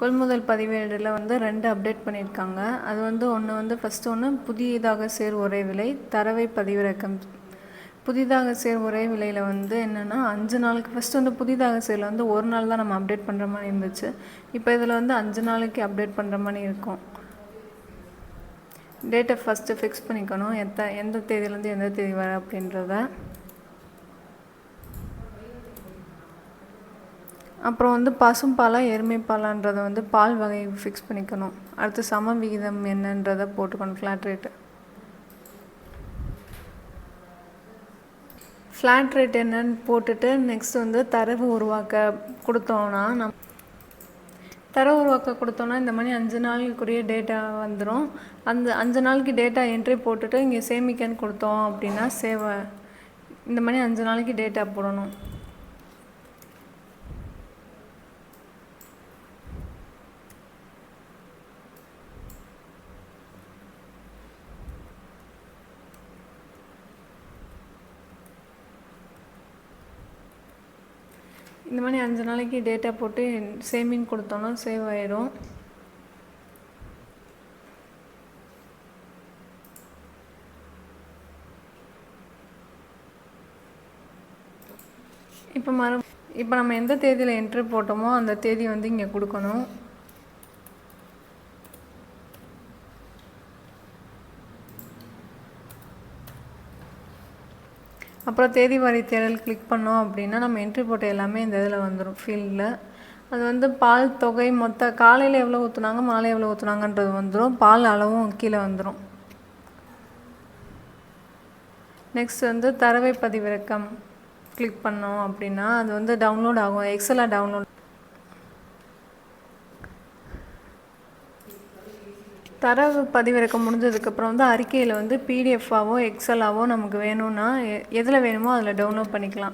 கொள்முதல் பதிவேடில் வந்து ரெண்டு அப்டேட் பண்ணியிருக்காங்க அது வந்து ஒன்று வந்து ஃபஸ்ட்டு ஒன்று புதியதாக சேர் ஒரே விலை தரவை பதிவிறக்கம். புதிதாக சேர் ஒரே விலையில் வந்து என்னென்னா அஞ்சு நாளுக்கு ஃபஸ்ட்டு வந்து புதிதாக சேரில் வந்து ஒரு நாள் தான் நம்ம அப்டேட் பண்ணுற மாதிரி இருந்துச்சு. இப்போ இதில் வந்து அஞ்சு நாளைக்கு அப்டேட் பண்ணுற மாதிரி இருக்கும். டேட்டை ஃபஸ்ட்டு ஃபிக்ஸ் பண்ணிக்கணும். எத்த எந்த தேதியிலேருந்து எந்த தேதி வர அப்படின்றத. அப்புறம் வந்து பசும்பாலா எருமைப்பாலான்றதை வந்து பால் வகை ஃபிக்ஸ் பண்ணிக்கணும். அடுத்து சம விகிதம் என்னன்றதை போட்டுக்கணும் ஃப்ளாட் ரேட்டு ஃப்ளாட் ரேட் என்னன்னு போட்டுட்டு நெக்ஸ்ட் வந்து தரவு உருவாக்க கொடுத்தோன்னா நம் தரவு உருவாக்க கொடுத்தோன்னா இந்த மாதிரி அஞ்சு நாளுக்குரிய டேட்டா வந்துடும் அந்த அஞ்சு நாளைக்கு டேட்டா என்ட்ரி போட்டுட்டு இங்கே சேமிக்கன்னு கொடுத்தோம் அப்படின்னா சேவை இந்த மாதிரி அஞ்சு நாளைக்கு டேட்டா போடணும். இந்த மாதிரி அஞ்சு நாளைக்கு டேட்டா போட்டு சேமின்னு கொடுத்தோன்னா சேவ் ஆயிடும் இப்போ மறு இப்போ நம்ம எந்த தேதியில் என்ட்ரி போட்டோமோ அந்த தேதி வந்து இங்கே கொடுக்கணும். அப்புறம் தேதி வாரி தேடல் கிளிக் பண்ணோம் அப்படின்னா நம்ம என்ட்ரி போட்ட எல்லாமே இந்த இதில் வந்துடும் ஃபீல்டில் அது வந்து பால் தொகை மொத்த காலையில் எவ்வளோ ஊற்றுனாங்க மாலை எவ்வளோ ஊற்றுனாங்கன்றது வந்துடும் பால் அளவும் கீழே வந்துடும் நெக்ஸ்ட் வந்து தரவை பதிவிறக்கம் கிளிக் பண்ணோம் அப்படின்னா அது வந்து டவுன்லோட் ஆகும். எக்ஸலாக டவுன்லோட் தரவு பதிவிறக்கம் முடிஞ்சதுக்கப்புறம் வந்து அறிக்கையில் வந்து பிடிஎஃபாவோ எக்ஸலாவோ நமக்கு வேணும்னா எ- எதில் வேணுமோ அதில் டவுன்லோட் பண்ணிக்கலாம்.